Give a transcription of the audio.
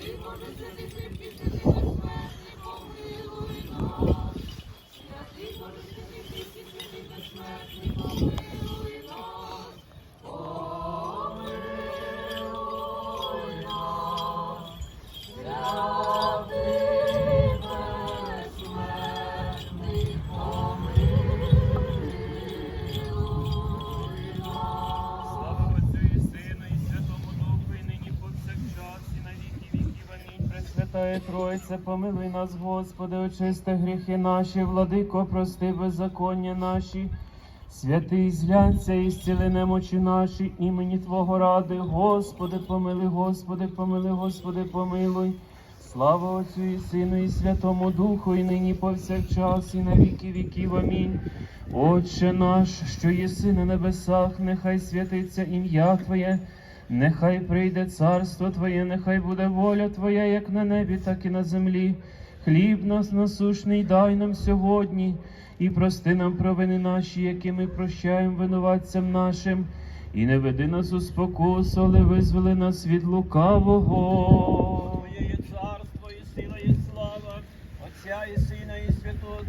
Слава Пресвятає Тройце, помилуй нас, Господи, очисти гріхи наші, владико, прости беззаконня наші. Святий зглянься і зціли немочі наші, імені Твого ради, Господи, помилуй, Господи, помилуй, Господи, помилуй. Слава Отцю і Сину, і Святому Духу, і нині повсякчас, і на віки віків. Амінь. Отче наш, що єси на небесах, нехай святиться ім'я Твоє, нехай прийде царство Твоє, нехай буде воля Твоя, як на небі, так і на землі. Хліб нас насушний дай нам сьогодні, і прости нам провини наші, які ми прощаємо винуватцям нашим, і не веди нас у спокусу, але визволи нас від лукавого. Твоє є царство і сила, і слава, Отця і Сина, і Святого.